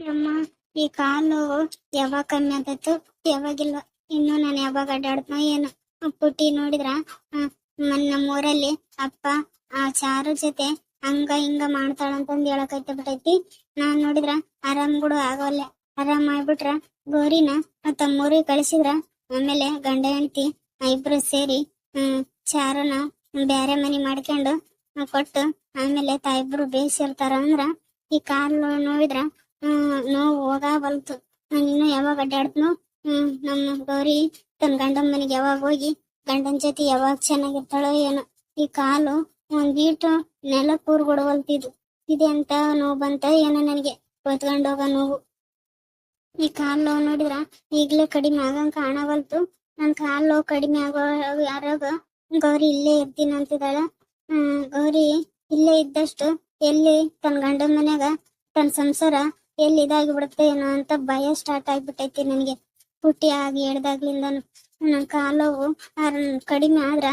ಅಮ್ಮ ಈ ಕಾಲು ಯಾವಾಗ ಕಮ್ಮಿ ಆಗತ್ತು ಯಾವಾಗಿಲ್ಲ ಇನ್ನು ನಾನು ಯಾವಾಗ ಅಡ್ಡಾಡ್ತನೋ ಏನೋ. ಪುಟ್ಟಿ ನೋಡಿದ್ರ? ಆ, ಊರಲ್ಲಿ ಅಪ್ಪ ಆ ಚಾರು ಜೊತೆ ಹಂಗ ಹಿಂಗ ಮಾಡ್ತಾಳಂತಂದ್ ಹೇಳಕೈತೆ ಬಿಟ್ಟೈತಿ ನಾನ್ ನೋಡಿದ್ರ ಆರಾಮ್ ಕೂಡ ಆಗೋಲ್ಲ. ಆರಾಮ್ ಮಾಡ್ಬಿಟ್ರ ಗೌರಿನ ತಮ್ಮೂರಿಗೆ ಕಳಿಸಿದ್ರ. ಆಮೇಲೆ ಗಂಡ ಹೆಂಡತಿ ಇಬ್ರು ಸೇರಿ ಹ್ಮ್ ಚಾರುನ ಬ್ಯಾರೆ ಮನಿ ಮಾಡ್ಕೊಂಡು ಕೊಟ್ಟು ಆಮೇಲೆ ತಾಯಿಬ್ರು ಬೇಯಿಸಿರ್ತಾರ ಅಂದ್ರ ಈ ಕಾಲು ನೋಡಿದ್ರ ಹ್ಮ್, ನೋವು ಹೋಗಬಲ್ತು ನಾನು ಇನ್ನು ಯಾವಾಗ ಅಡ್ಡಾಡ್ತನು, ಹ್ಮ್, ನಮ್ಮ ಗೌರಿ ತನ್ನ ಗಂಡನ ಮನೆಗೆ ಯಾವಾಗ ಹೋಗಿ, ಗಂಡನ ಜೊತೆ ಯಾವಾಗ ಚೆನ್ನಾಗಿರ್ತಾಳೋ ಏನೋ. ಈ ಕಾಲು ಒಂದ್ ಬೀಟು ನೆಲ ಕೂರ್ಗೊಡವಲ್ತಿದ್ದು ಇದೆ ಅಂತ ನೋವು ಬಂತ ಏನೋ ನನಗೆ. ಹೋಗೋ ನೋವು. ಈ ಕಾಲು ನೋವು ನೋಡಿದ್ರ ಈಗ್ಲೇ ಕಡಿಮೆ ಆಗಂಗ್ ಕಾಣವಲ್ತು. ನನ್ ಕಾಲು ನೋವು ಕಡಿಮೆ ಆಗೋ ಯಾರಾಗ ಗೌರಿ ಇಲ್ಲೇ ಇರ್ತೀನಿ ಅಂತಿದ್ದಾಳ ಹ್ಮ್, ಗೌರಿ ಇಲ್ಲೇ ಇದ್ದಷ್ಟು ಎಲ್ಲಿ ತನ್ನ ಗಂಡನ ಮನ್ಯಾಗ ತನ್ನ ಸಂಸಾರ ಎಲ್ಲಿ ಇದಾಗಿ ಬಿಡುತ್ತೆ ಏನೋ ಅಂತ ಭಯ ಸ್ಟಾರ್ಟ್ ಆಗ್ಬಿಟ್ಟೈತಿ ನನಗೆ. ಪುಟ್ಟಿ ಆಗಿ ಎಡ್ದಾಗ್ಲಿಂದ ನನ್ನ ಕಾಲವು ಕಡಿಮೆ ಆದ್ರ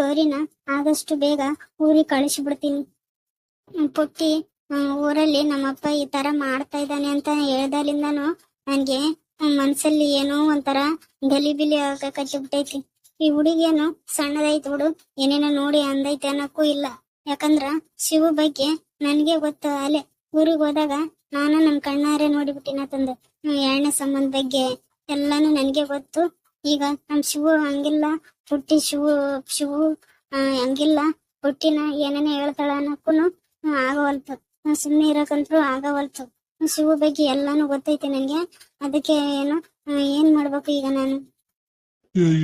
ಗೌರಿನ ಆದಷ್ಟು ಬೇಗ ಊರಿಗೆ ಕಳಿಸ್ಬಿಡ್ತೀನಿ. ಬಿಡ್ತೀನಿ ಪುಟ್ಟಿ ಊರಲ್ಲಿ ನಮ್ಮಪ್ಪ ಈ ತರ ಮಾಡ್ತಾ ಇದ್ದಾನೆ ಅಂತ ಹೇಳ್ದಾಲಿಂದನು ನನ್ಗೆ ಮನ್ಸಲ್ಲಿ ಏನೋ ಒಂಥರ ಗಲಿಬಿಲಿ ಆಗಕಚ್ಚಿಬಿಟ್ಟೈತಿ ಈ ಹುಡುಗಿಯನು ಸಣ್ಣದೈತ್ ಬಿಡು, ಏನೇನೋ ನೋಡಿ ಅಂದೈತೆ ಅನ್ನಕ್ಕೂ ಇಲ್ಲ. ಯಾಕಂದ್ರ ಶಿವ ಬಗ್ಗೆ ನನ್ಗೆ ಗೊತ್ತ. ಅಲೆ ಊರಿಗೆ ಹೋದಾಗ ನಾನು ನಮ್ ಕಣ್ಣಾರೆ ನೋಡಿಬಿಟ್ಟಿನ ತಂದೆ. ಎರಡನೇ ಸಂಬಂಧ ಬಗ್ಗೆ ಎಲ್ಲಾನು ನನ್ಗೆ ಗೊತ್ತು. ಈಗ ನಮ್ ಶಿವು ಹಂಗಿಲ್ಲ ಹುಟ್ಟಿ ಶಿವು ಶಿವು ಆ, ಹಂಗಿಲ್ಲ. ಹುಟ್ಟಿನ ಏನೇನೋ ಹೇಳ್ತಾಳ ಅನ್ನಕ್ಕೂನು ಆಗವಲ್ತು. ಸುಮ್ಮನೆ ಸುಮ್ನೆ ಇರಕಂತ್ರು ಆಗವಲ್ತು. ಶಿವು ಬಗ್ಗೆ ಎಲ್ಲಾನು ಗೊತ್ತೈತೆ ನನ್ಗೆ. ಅದಕ್ಕೆ ಏನು ಏನ್ ಮಾಡ್ಬೇಕು ಈಗ ನಾನು?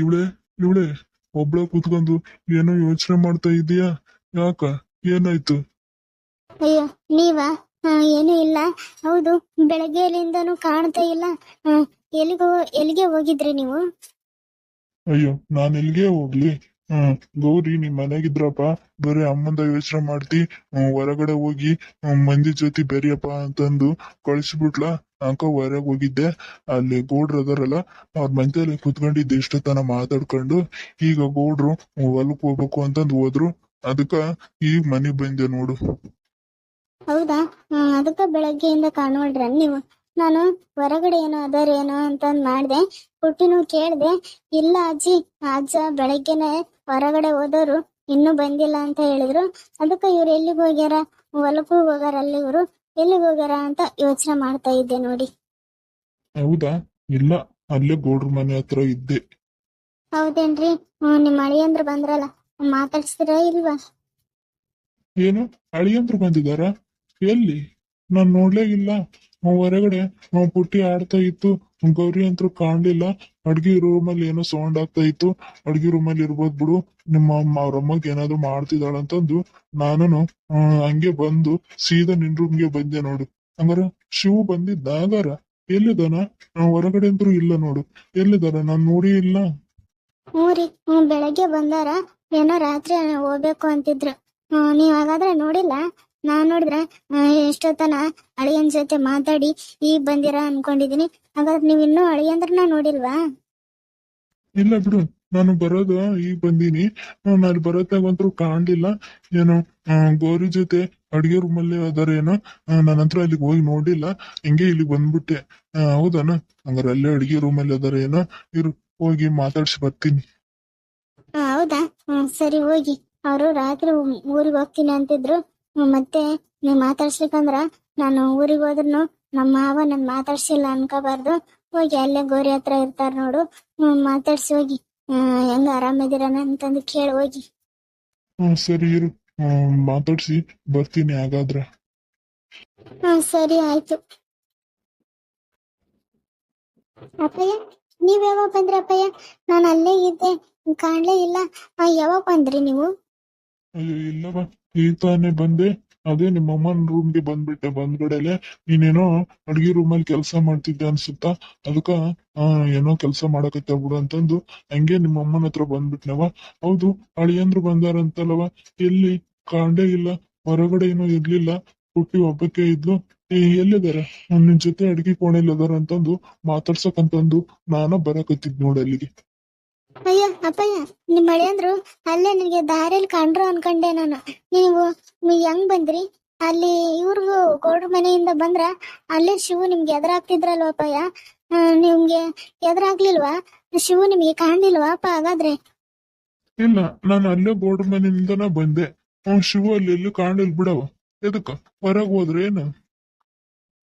ಇವಳೆ ಇವಳೆ ಒಬ್ಳ ಕೂತ್ಕೊಂಡು ಏನೋ ಯೋಚನೆ ಮಾಡ್ತಾ ಇದೀಯಾ? ಯಾಕ? ಏನಾಯ್ತು? ಅಯ್ಯೋ ನೀವಾ? ಏನೂ ಇಲ್ಲ. ಹೌದು, ಬೆಳಗ್ಗೆಲಿಂದನೂ ಕಾಣ್ತಾ ಇಲ್ಲ. ಎಲ್ಲಿಗೋ, ಎಲ್ಲಿಗೆ ಹೋಗಿದ್ರಿ ನೀವು? ಅಯ್ಯೋ, ನಾನ್ ಎಲ್ಲಿಗೆ ಹೋಗ್ಲಿ? ಹ್ಮ್ ಗೌರಿ ನಿಮ್ ಮನೆಗಿದ್ರಪ್ಪ. ಬರೀ ಅಮ್ಮಂದ ಯೋಚನೆ ಮಾಡ್ತಿ. ಹೊರಗಡೆ ಹೋಗಿ ಮಂದಿ ಜೊತೆ ಬೆರಿಯಪ್ಪ ಅಂತಂದು ಕಳಿಸ್ಬಿಟ್ಲ? ಅಂಕ ಹೊರಗೆ ಹೋಗಿದ್ದೆ. ಅಲ್ಲಿ ಗೌಡ್ರು ಅದಾರಲ್ಲ, ಅವ್ರ ಮಂದಿಯಲ್ಲಿ ಕುತ್ಕೊಂಡಿದ್ದೆ ಇಷ್ಟೊತ್ತನ ಮಾತಾಡ್ಕೊಂಡು. ಈಗ ಗೌಡ್ರು ಹೊಲಕ್ ಹೋಗ್ಬೇಕು ಅಂತಂದು ಹೋದ್ರು. ಅದಕ್ಕ ಈಗ ಮನೆಗ್ ಬಂದೆ ನೋಡು. ಹೌದಾ? ಅದಕ್ಕೆ ಬೆಳಗ್ಗೆಯಿಂದ ಕಾಣೋಳ್ರ ನೀವು. ನಾನು ಹೊರಗಡೆ ಏನೋ ಅದರ ಏನೋ ಅಂತ ಮಾಡ್ದೆ. ಪುಟ್ಟಿನೂ ಕೇಳ್ದೆ ಇಲ್ಲ ಅಜ್ಜಿ ಅಜ್ಜ ಬೆಳಗ್ಗೆನೆ ಹೊರಗಡೆ ಹೋದವರು ಇನ್ನು ಬಂದಿಲ್ಲ ಅಂತ ಹೇಳಿದ್ರು. ಅದಕ್ಕೆ ಇವ್ರು ಎಲ್ಲಿಗೆ ಹೋಗ್ಯಾರ? ಹೊಲಕ್ಕೂ ಹೋಗ್ಯಾರ ಅಲ್ಲಿ ಇವ್ರು? ಎಲ್ಲಿಗೆ ಹೋಗ್ಯಾರ ಅಂತ ಯೋಚನೆ ಮಾಡ್ತಾ ಇದ್ದೆ ನೋಡಿ. ಹೌದಾ? ಇಲ್ಲ ಅಲ್ಲೇ ಗೌಡ್ರ ಮನೆ ಹತ್ರ ಇದ್ದೆ. ಹೌದೇನ್ರಿ? ನಿಮ್ಮ ನಿಮ್ ಅಳಿಯಂದ್ರ ಬಂದ್ರಲ್ಲ ಮಾತಾಡ್ಸಿದ್ರ ಇಲ್ವಾ? ಏನು? ಅಳಿಯಂದ್ರು ಬಂದಿದಾರ ಎಲ್ಲಿ? ನಾನ್ ನೋಡ್ಲೇ ಇಲ್ಲ. ಹೊರಗಡೆ ಪುಟ್ಟಿ ಆಡ್ತಾ ಇತ್ತು. ಗೌರಿ ಅಂತೂ ಕಾಣ್ಲಿಲ್ಲ. ರೂಮ್ ರೂಮಲ್ಲಿ ಏನೋ ಸೌಂಡ್ ಆಗ್ತಾ ಇತ್ತು. ಅಡ್ಗೆ ರೂಮಲ್ಲಿ ಇರ್ಬೋದ್ ಬಿಡು. ನಿಮ್ಮ ಅಮ್ಮ ಅವ್ರ ಅಮ್ಮಗ್ ಏನಾದ್ರು ಮಾಡ್ತಿದ್ದಾಳ ಅಂತಂದು ನಾನು ಹಂಗೆ ಬಂದು ಸೀದಾ ನಿನ್ ರೂಮ್ಗೆ ಬಂದೆ ನೋಡು. ಹಂಗಾರ ಶಿವು ಬಂದಿದ್ದ? ಹಂಗಾರ ಎಲ್ಲಿದಾನ ನಾವ್ ಹೊರಗಡೆ ಅಂತೂ ಇಲ್ಲ ನೋಡು. ಎಲ್ಲಿದಾರ ನಾನ್ ನೋಡಿ ಇಲ್ಲ. ಹ್ಞೂರಿ ಬೆಳಗ್ಗೆ ಬಂದಾರ. ಏನೋ ರಾತ್ರಿ ಹೋಗ್ಬೇಕು ಅಂತಿದ್ರು. ನೀವ್ ಹಾಗಾದ್ರೆ ನೋಡಿಲ್ಲ? ನಾನ್ ನೋಡಿದ್ರೆ ಎಷ್ಟೊತ್ತನ ಅಳಿಯನ್ ಜೊತೆ ಮಾತಾಡಿ ಈಗ ಬಂದಿರ ಅನ್ಕೊಂಡಿದೀನಿ. ಹಾಗಾದ್ರೆ ನೀವ್ ಇನ್ನೂ ಅಳಿಯಂದ್ರನ್ನ ನೋಡಿಲ್ವಾ? ಇಲ್ಲ ಬಿಡು ನಾನು ಬರೋದು ಈಗ ಬಂದೀನಿ. ನಾನು ಅಂತೂ ಕಾಣ್ಲಿಲ್ಲ. ಏನೋ ಗೌರಿ ಜೊತೆ ಅಡ್ಗೆ ರೂಮಲ್ಲಿ ಅದಾರ ಏನೋ ನನ್ನ ಹತ್ರ ಅಲ್ಲಿಗೆ ಹೋಗಿ ನೋಡಿಲ್ಲ ಹಿಂಗೆ ಇಲ್ಲಿಗೆ ಬಂದ್ಬಿಟ್ಟೆ. ಹೌದಾನ? ಹಂಗಾರೆ ಅಲ್ಲೇ ಅಡ್ಗೆ ರೂಮಲ್ಲಿ ಅದಾರ ಏನೋ ಇರು ಹೋಗಿ ಮಾತಾಡ್ಸಿ ಬರ್ತೀನಿ. ಹೌದಾ? ಸರಿ ಹೋಗಿ. ಅವರು ರಾತ್ರಿ ಊರಿಗೆ ಹೋಗ್ತೀನಿ ಅಂತಿದ್ರು. ಮತ್ತೆ ನೀವ್ ಮಾತಾಡ್ಸ್ಲಿಕ್ಕಂದ್ರ ನಾನು ಊರಿಗೆ ಹೋದ್ರು ನಮ್ಮ ಮಾವ ನನ್ ಮಾತಾಡ್ಸಿಲ್ಲ ಅನ್ಕೋಬಾರ್ದು. ಹೋಗಿ ಅಲ್ಲೇ ಗೋರಿ ಹತ್ರ ಇರ್ತಾರ ನೋಡು. ಮಾತಾಡ್ಸಿ ಹೋಗಿ. ಹೆಂಗ ಆರಾಮಿದ್ದೀರನ ಅಂತಂದು ಕೇಳಿ ಹೋಗಿ. ಹ್ಮ್ ಸರಿ ಇರು. ಮಾತಾಡ್ಸಿ ಬರ್ತೀನಿ ಹಾಗಾದ್ರ. ಸರಿ ಆಯ್ತು. ಅಪ್ಪಯ್ಯ ನೀವ್ ಯಾವಾಗ ಬಂದ್ರಿ ಅಪ್ಪಯ್ಯ? ನಾನು ಅಲ್ಲೇ ಇದ್ದೆ. ಕಾಣ್ಲೇ ಇಲ್ಲ. ಯಾವಾಗ ಬಂದ್ರಿ ನೀವು? ಅಯ್ಯೋ ಇಲ್ಲವ ಈಗ ತಾನೇ ಬಂದೆ. ಅದೇ ನಿಮ್ಮ ಅಮ್ಮನ ರೂಮ್ಗೆ ಬಂದ್ಬಿಟ್ಟೆ. ಬಂದ್ಗಡೆಲೆ ನೀನೇನೋ ಅಡ್ಗೆ ರೂಮಲ್ಲಿ ಕೆಲಸ ಮಾಡ್ತಿದ್ದೆ ಅನ್ಸುತ್ತಾ? ಅದಕ್ಕ ಏನೋ ಕೆಲಸ ಮಾಡಕತ್ತ ಬಿಡು ಅಂತಂದು ಹಂಗೆ ನಿಮ್ಮ ಅಮ್ಮನ ಹತ್ರ ಬಂದ್ಬಿಟ್ನವ. ಹೌದು, ಅಳಿಯಂದ್ರು ಬಂದಾರಂತಲ್ವ ಎಲ್ಲಿ? ಕಾಂಡೇ ಇಲ್ಲ, ಹೊರಗಡೆ ಏನೋ ಇರ್ಲಿಲ್ಲ. ಹುಟ್ಟಿ ಒಬ್ಬಕ್ಕೆ ಇದ್ಲು. ಎಲ್ಲಿದಾರ? ನಿನ್ ಜೊತೆ ಅಡ್ಗೆ ಕೋಣೆಲ್ ಅದಾರ ಅಂತಂದು ಮಾತಾಡ್ಸಕಂತಂದು ನಾನ ಬರಕತ್ತಿದ್ ನೋಡಿ ಅಲ್ಲಿಗೆ. ಅಯ್ಯ ಅಪ್ಪಯ್ಯ ನಿಮ್ ಮಳೆಯಂದ್ರು ಅಲ್ಲೇ ನಿಮಗೆ ದಾರಿಯಲ್ಲಿ ಕಂಡ್ರು ಅನ್ಕೊಂಡೆ ನಾನು. ನೀವು ನೀವ್ ಹೆಂಗ್ ಬಂದ್ರಿ? ಅಲ್ಲಿ ಇವ್ರಿಗೂ ಗೌಡ್ರ ಮನೆಯಿಂದ ಬಂದ್ರ ಅಲ್ಲೇ ಶಿವು ನಿಮ್ಗೆ ಎದುರಾಗ್ತಿದ್ರಲ್ವ ಅಪ್ಪಯ್ಯ? ನಿಮ್ಗೆ ಎದುರಾಗ್ಲಿಲ್ವಾ? ಶಿವು ನಿಮ್ಗೆ ಕಾಣ್ಲಿಲ್ವಾ ಅಪ್ಪ ಹಾಗಾದ್ರೆ? ಇಲ್ಲ ನಾನು ಅಲ್ಲೇ ಗೌಡ್ರ ಮನೆಯಿಂದನ ಬಂದೆ. ಅವ್ನ್ ಶಿವ ಅಲ್ಲಿ ಎಲ್ಲೂ ಕಾಣಿಲ್ ಬಿಡವ ಎದಕ್ಕ? ಹೊರಗ್ ಹೋದ್ರೆ ಏನು?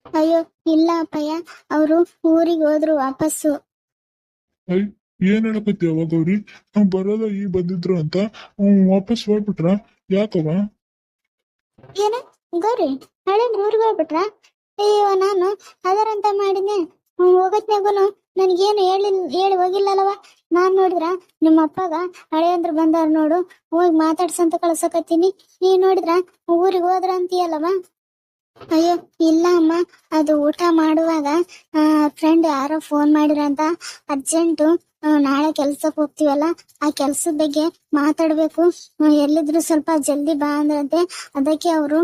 ಅಯ್ಯೋ ಇಲ್ಲ ಅಪ್ಪಯ್ಯ ಅವರು ಊರಿಗೆ ಹೋದ್ರು ವಾಪಸ್ಸು. ಏನ್ ಅವಾಗ ಅವ್ರಿ? ನಾವ್ ಬರೋದ ಈ ಬಂದಿದ್ರು ಅಂತ. ವಾಪಸ್ ಹೋಗ್ಬಿಟ್ರ? ಯಾಕವ ಏನ? ಗೌರಿ, ಹಳೆ ಊರಿಗೆ ಹೋಗ್ಬಿಟ್ರ? ಅಯ್ಯೋ, ನಾನು ಅದರಂತ ಮಾಡಿದ್ನೆ. ಹೋಗತ್ನಾಗುನು ನನ್ಗೇನು ಹೇಳಿ ಹೇಳಿ ಹೋಗಿಲ್ಲಲ್ವ ನಾನ್ ನೋಡಿದ್ರ ನಿಮ್ಮ ಅಪ್ಪಗ ಹಳೆಯಂದ್ರ ಬಂದವ್ರ ನೋಡು, ಹೋಗಿ ಮಾತಾಡ್ಸಂತ ಕಳ್ಸಕತ್ತೀನಿ. ನೀ ನೋಡಿದ್ರ ಊರಿಗೆ ಹೋದ್ರ ಅಂತೀಯಲ್ಲವ ಅಯ್ಯೋ, ಇಲ್ಲ ಅಮ್ಮ. ಅದು ಊಟ ಮಾಡುವಾಗ ಫ್ರೆಂಡ್ ಯಾರೋ ಫೋನ್ ಮಾಡಿರಂತ ಅರ್ಜೆಂಟು ನಾಳೆ ಕೆಲ್ಸಕ್ ಹೋಗ್ತಿವಲ್ಲ, ಆ ಕೆಲ್ಸದ ಬಗ್ಗೆ ಮಾತಾಡ್ಬೇಕು. ಎಲ್ಲಿದ್ರು ಸ್ವಲ್ಪ ಜಲ್ದಿ ಬಾ ಅಂದ್ರಂತೆ. ಅದಕ್ಕೆ ಅವರು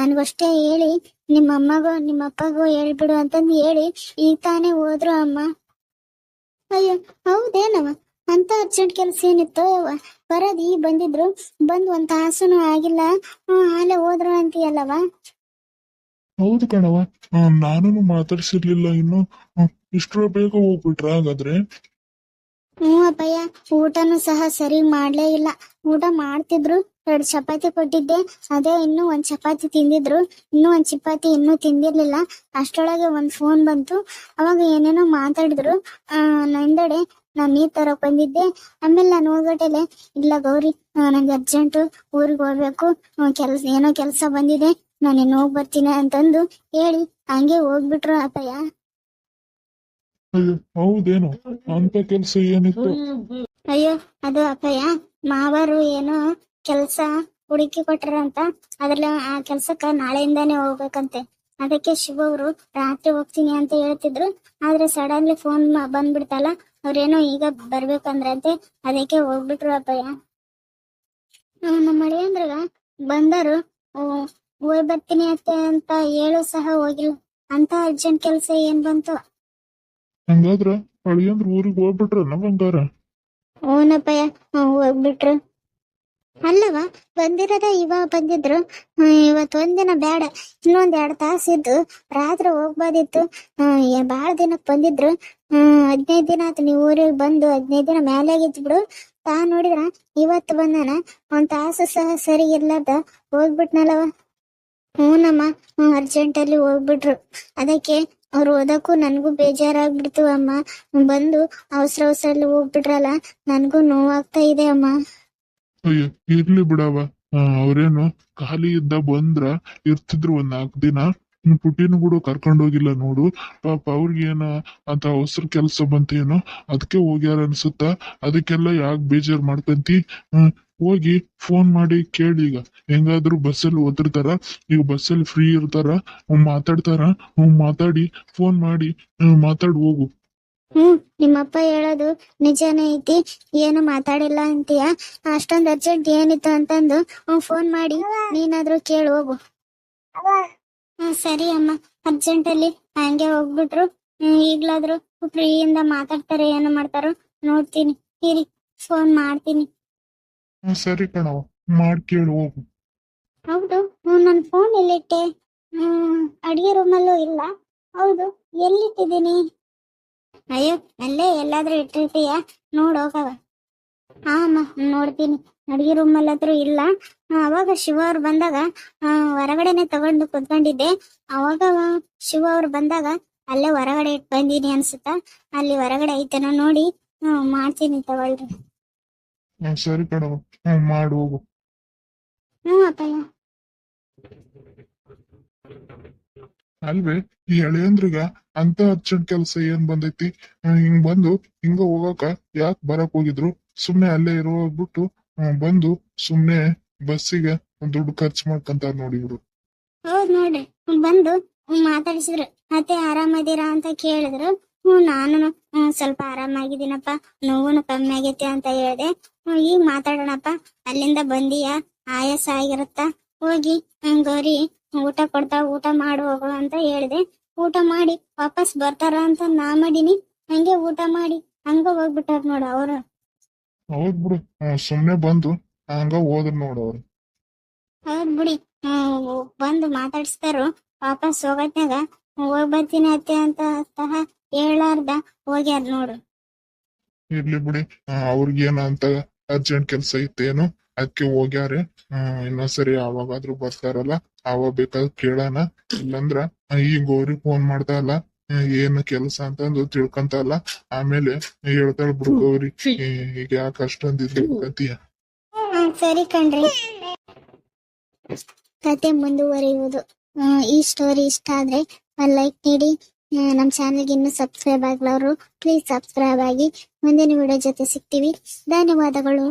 ನನ್ಗಷ್ಟೇ ಹೇಳಿ, ನಿಮ್ಮ ಅಮ್ಮಗೂ, ನಿಮ್ಮ ಅಪ್ಪಗೂ ಹೇಳ್ಬಿಡು ಅಂತಂದು ಹೇಳಿ, ಈಗ ತಾನೇ ಹೋದ್ರು ಅಮ್ಮ. ಅಯ್ಯೋ ಹೌದೇನವ ಅಂತ ಅರ್ಜೆಂಟ್ ಕೆಲ್ಸ ಏನಿತ್ತು ಬರೋದ್ ಬಂದಿದ್ರು, ಬಂದ್ ಒಂದ್ ತಾಸುನು ಆಗಿಲ್ಲ. ಅಲ್ಲೇ ಹೋದ್ರು ಅಂತೀಯಲ್ಲವ ಹೌದು ಕಣವ ನಾನು ಮಾತಾಡ್ಸಿರ್ಲಿಲ್ಲ ಇನ್ನು. ಇಷ್ಟ್ರ ಬೇಗ ಹೋಗ್ಬಿಟ್ರ ಹಾಗಾದ್ರೆ? ಹ್ಞೂ ಅಪ್ಪಯ್ಯ, ಊಟನು ಸಹ ಸರಿ ಮಾಡ್ಲೇ ಇಲ್ಲ. ಊಟ ಮಾಡ್ತಿದ್ರು, ಎರಡು ಚಪಾತಿ ಕೊಟ್ಟಿದ್ದೆ, ಅದೇ ಇನ್ನೂ ಒಂದ್ ಚಪಾತಿ ತಿಂದಿದ್ರು. ಇನ್ನೂ ಒಂದ್ ಚಪಾತಿ ಇನ್ನೂ ತಿಂದಿರ್ಲಿಲ್ಲ. ಅಷ್ಟರೊಳಗೆ ಒಂದ್ ಫೋನ್ ಬಂತು. ಅವಾಗ ಏನೇನೋ ಮಾತಾಡಿದ್ರು. ಆ ನಂದಡೆ ನಾನು ನೀರ್ ತರಕ್ ಬಂದಿದ್ದೆ. ಆಮೇಲೆ ನಾನು ಹೋಗ್ಬಿಟ್ಟೆಲೆ ಇಲ್ಲ ಗೌರಿ ನಂಗೆ ಅರ್ಜೆಂಟು ಊರಿಗೆ ಹೋಗ್ಬೇಕು. ಕೆಲ್ಸ, ಏನೋ ಕೆಲಸ ಬಂದಿದೆ. ನಾನು ಹೋಗ್ ಬರ್ತೀನಿ ಅಂತಂದು ಹೇಳಿ, ಹಂಗೆ ಹೋಗ್ಬಿಟ್ರು ಅಪ್ಪಯ್ಯ. ಅಯ್ಯೋ ಹೌದೇನು ಅಂತ ಕೆಲ್ಸ ಏನಿತ್ತು? ಅಯ್ಯೋ ಅದು ಅಪ್ಪಯ್ಯ ಮಾವರು ಏನೋ ಕೆಲ್ಸ ಹುಡುಕಿ ಕೊಟ್ರಂತ ಅದ್ರಲ್ಲಿ ಆ ಕೆಲ್ಸಕ್ಕ ನಾಳೆಯಿಂದಾನೆ ಹೋಗ್ಬೇಕಂತೆ. ಅದಕ್ಕೆ ಶಿವ ಅವರು ರಾತ್ರಿ ಹೋಗ್ತೀನಿ ಅಂತ ಹೇಳ್ತಿದ್ರು. ಆದ್ರೆ ಸಡನ್ಲಿ ಫೋನ್ ಬಂದ್ಬಿಡ್ತಲ್ಲ ಅವ್ರೇನೋ ಈಗ ಬರ್ಬೇಕಂದ್ರಂತೆ. ಅದಕ್ಕೆ ಹೋಗ್ಬಿಟ್ರು ಅಪ್ಪಯ್ಯ. ನಮ್ಮ ಮಳೆಯಂದ್ರಗ ಬಂದರು ಹೋಗ್ ಬರ್ತೀನಿ ಅತ್ತೆ ಅಂತ ಹೇಳು ಸಹ ಹೋಗಿಲ್ಲ. ಅಂತ ಅರ್ಜೆಂಟ್ ಕೆಲ್ಸ ಏನ್ ಬಂತು? ಹಂಗಾದ್ರ ಅಳಿಯಂದ್ರ ಊರಿಗೆ ಹೋಗ್ಬಿಟ್ರ ಬಂಗಾರ ಹ್ಞೂನಪ್ಪಯ್ಯ ಹೋಗ್ಬಿಟ್ರು. ಅಲ್ಲವ ಬಂದಿರೋದ ಇವ ಬಂದಿದ್ರು. ಹ್ಮ್, ಇವತ್ತು ಒಂದಿನ ಬೇಡ ಇನ್ನೊಂದ್ ಎರಡ್ ತಾಸು ಇದ್ದು ರಾತ್ರಿ ಹೋಗ್ಬೋದಿತ್ತು. ಬಾಳ ದಿನಕ್ ಬಂದಿದ್ರು. ಹ್ಮ್ ಹದಿನೈದು ದಿನ ಆತು ನೀವು ಊರಿಗೆ ಬಂದು ಹದಿನೈದು ದಿನ ಆಗಿತ್ತು ಬಿಡು ತಾ ನೋಡಿದ್ರ ಇವತ್ತು ಬಂದನ ಒಂದ್ ತಾಸು ಸಹ ಸರಿ ಇರ್ಲಾರ್ದ ಹೋಗ್ಬಿಟ್ನಲ್ಲವ. ಹ್ಞೂನಮ್ಮ ಹ್ಞೂ ಅರ್ಜೆಂಟಲ್ಲಿ ಹೋಗ್ಬಿಟ್ರು. ಅದಕ್ಕೆ ಅವ್ರು ಓದಕ್ಕೂ ನನಗೂ ಬೇಜಾರಾಗ್ಬಿಡ್ತು ಅಮ್ಮ. ಬಂದು ಅವಸರ ಅವಸರಲ್ಲಿ ಹೋಗ್ಬಿಟ್ರಲ್ಲ, ನನಗೂ ನೋವಾಗ್ತಾ ಇದೆ ಅಮ್ಮ. ಅಯ್ಯೋ, ಇರ್ಲಿ ಬಿಡವ ಅವ್ರೇನು ಖಾಲಿ ಇದ್ದ ಬಂದ್ರ ಇರ್ತಿದ್ರು ಒಂದ್ ನಾಲ್ಕು ದಿನ. ಹ್ಮ್, ಪುಟ್ಟಿನ ಕೂಡ ಕರ್ಕೊಂಡ್ ಹೋಗಿಲ್ಲ ನೋಡು. ಪಾಪ ಅವ್ರಿಗೇನ ಅಂತ ಅವಸರ ಕೆಲ್ಸ ಬಂತೇನೋ ಅದಕ್ಕೆ ಹೋಗ್ಯಾರ ಅನ್ಸುತ್ತ? ಅದಕ್ಕೆಲ್ಲ ಯಾಕೆ ಬೇಜಾರ್ ಮಾಡ್ಕಂತಿ? ಹೋಗಿ ಫೋನ್ ಮಾಡಿ ಕೇಳಿ ಈಗ. ಹೆಂಗಾದ್ರು ಬಸ್ಸಲ್ಲಿ ಓದಿರ್ತಾರ ಈಗ ಬಸ್ಸಲ್ಲಿ ಫ್ರೀ ಇರ್ತಾರ? ಮಾತಾಡ್ತಾರ? ಮಾತಾಡಿ ಫೋನ್ ಮಾಡಿ ಮಾತಾಡ್ ಹೋಗು. ಹ್ಮ್ ನಿಮ್ಮಪ್ಪ ಹೇಳೋದು ನಿಜಾನೇ ಐತಿ. ಏನು ಮಾತಾಡಿಲ್ಲ ಅಂತೀಯ? ಅಷ್ಟೊಂದ್ ಅರ್ಜೆಂಟ್ ಏನಿತ್ತು ಅಂತಂದು ಫೋನ್ ಮಾಡಿ ನೀನಾದ್ರೂ ಕೇಳಿ ಹೋಗು. ಹ್ಮ್ ಸರಿ ಅಮ್ಮ. ಅರ್ಜೆಂಟ್ ಅಲ್ಲಿ ಹಂಗೆ ಹೋಗ್ಬಿಟ್ರು. ಈಗ್ಲಾದ್ರೂ ಫ್ರೀಯಿಂದ ಮಾತಾಡ್ತಾರೆ ಏನು ಮಾಡ್ತಾರೋ ನೋಡ್ತೀನಿ. ಇರಿ ಫೋನ್ ಮಾಡ್ತೀನಿ. ಹ್ಮ್, ಸರಿ ಕಣವ ಮಾಡಿ ಕೇಳು ಹೋಗು. ಹೌದು ನನ್ನ ಫೋನ್ ಎಲ್ಲಿಟ್ಟೆ? ಹ್ಮ್ ಅಡಿಗೆ ರೂಮಲ್ಲೂ ಇಲ್ಲ. ಹೌದು ಎಲ್ಲಿಟ್ಟಿದ್ದೀನಿ? ಅಯ್ಯೋ ಅಲ್ಲೇ ಎಲ್ಲಾದ್ರೂ ಇಟ್ಟಿರ್ತೀಯ? ನೋಡೋಗವ ಹಾ ಅಮ್ಮ ನೋಡ್ತೀನಿ. ಅಡಿಗೆ ಅಲ್ಲಿ ಹತ್ರ ಇಲ್ಲ. ಅವಾಗ ಶಿವ ಅವ್ರು ಬಂದಾಗ ಹೊರಗಡೆನೆ ತಗೊಂಡು ಕುತ್ಕೊಂಡಿದ್ದೆ. ಅವಾಗ ಶಿವ ಅವ್ರು ಬಂದಾಗ ಅಲ್ಲೇ ಹೊರಗಡೆ ಇಟ್ ಬಂದೀನಿ ಅನ್ಸುತ್ತ? ಅಲ್ಲಿ ಹೊರಗಡೆ ಐತನ ನೋಡಿ ಮಾಡ್ತೀನಿ ತಗೊಳ್ರಿ. ಹ್ಮ್, ಸರಿ ಕಣವ ಹ್ಮ್ ಮಾಡು ಹೋಗು. ಹ್ಮ್ ಅಪ್ಪಯ್ಯ. ಅಲ್ವೇ ಈ ಹಳೆಯಂದ್ರಿಗ ಅಂತ ಅರ್ಜೆಂಟ್ ಕೆಲ್ಸ ಏನ್ ಬಂದೈತಿ? ಹಿಂಗ್ ಬಂದು ಹಿಂಗ ಹೋಗಾಕ ಯಾಕ್ ಬರಕ್ ಹೋಗಿದ್ರು? ಸುಮ್ನೆ ಅಲ್ಲೇ ಇರೋ ಬಿಟ್ಟು ಬಂದು ಸುಮ್ನೆ ಬಸ್ಸಿಗೆ ದುಡ್ಡು ಖರ್ಚು ಮಾಡ್ಕಂತಾರ ನೋಡಿ ಇವ್ರು. ಹೌದ್ ನೋಡ್ರಿ ಬಂದು ಮಾತಾಡಿಸಿದ್ರು. ಮತ್ತೆ ಆರಾಮದಿರಾ ಅಂತ ಕೇಳಿದ್ರು. ಹ್ಮ್, ನಾನು ಸ್ವಲ್ಪ ಆರಾಮಾಗಿದ್ದೀನಪ್ಪ ನೋವು ಕಮ್ಮಿ ಆಗೈತೆ ಅಂತ ಹೇಳ್ದೆ. ಈಗ ಮಾತಾಡೋಣಪ್ಪ, ಅಲ್ಲಿಂದ ಬಂದೀಯ? ಆಯಾಸ ಆಗಿರುತ್ತ? ಹೋಗಿ ಗೌರಿ, ಊಟ ಕೊಡ್ತಾ, ಊಟ ಮಾಡು ಹೋಗು ಅಂತ ಹೇಳ್ದೆ. ಊಟ ಮಾಡಿ ವಾಪಸ್ ಬರ್ತಾರ ಅಂತ ನಾ ಮಾಡೀನಿ. ಹಂಗೆ ಊಟ ಮಾಡಿ, ಹಂಗ ಹೋಗ್ಬಿಟ್ಟಾರ ನೋಡು ಅವ್ರು. ಹೌದ್ ಬಿಡು. ಸುಮ್ನೆ ಬಂದು ಹಂಗ ಹೋದ್ರು ನೋಡು ಅವ್ರು. ಹೌದ್ ಬಿಡಿ. ಬಂದು ಮಾತಾಡ್ಸ್ತಾರು. ವಾಪಸ್ ಹೋಗತ್ನಾಗ ಹೋಗ್ ಬರ್ತೀನಿ ಅತ್ತೆ ಅಂತ ಸಹ ಹೇಳಾರ್ದ ಹೋಗ್ಯಾರ ನೋಡು. ಇರ್ಲಿ ಬಿಡಿ. ಅವ್ರಿಗೇನ ಅಂತ ಅರ್ಜೆಂಟ್ ಕೆಲ್ಸ ಇತ್ತೇನು ಅದಕ್ಕೆ ಹೋಗ್ಯಾರೆ. ಇನ್ನೊಂದ್ಸರಿ ಯಾವಾಗಾದ್ರೂ ಬರ್ತಾರಲ್ಲ ಅವಾಗ ಬೇಕಾದ್ರೆ ಕೇಳೋಣ. ಇಲ್ಲಂದ್ರ ಈ ಗೌರಿ ಫೋನ್ ಮಾಡ್ತಾ ಹ್ಮ್, ಏನ್ ಅಂತ ಅಂತಂದು ತಿಳ್ಕಂತಲ್ಲ. ಆಮೇಲೆ ಹೇಳ್ತಾಳ ಬುಡ್ಕೋರಿ ಈಗ ಯಾಕೆ ಅಷ್ಟೊಂದು ಇದು ಕತಿಯ? ಸರಿ ಕಣ್ರಿ. ಕತೆ ಮುಂದುವರಿಯುವುದು. ಈ ಸ್ಟೋರಿ ಇಷ್ಟ ಆದ್ರೆ ಲೈಕ್ ನೀಡಿ ನಮ್ಮ ನಮ್ ಚಾನೆಲ್ಗೆ ಇನ್ನೂ ಸಬ್ಸ್ಕ್ರೈಬ್ ಆಗ್ಲವರು ಪ್ಲೀಸ್ ಸಬ್ಸ್ಕ್ರೈಬ್ ಆಗಿ. ಮುಂದಿನ ವಿಡಿಯೋ ಜೊತೆ ಸಿಗ್ತೀವಿ. ಧನ್ಯವಾದಗಳು.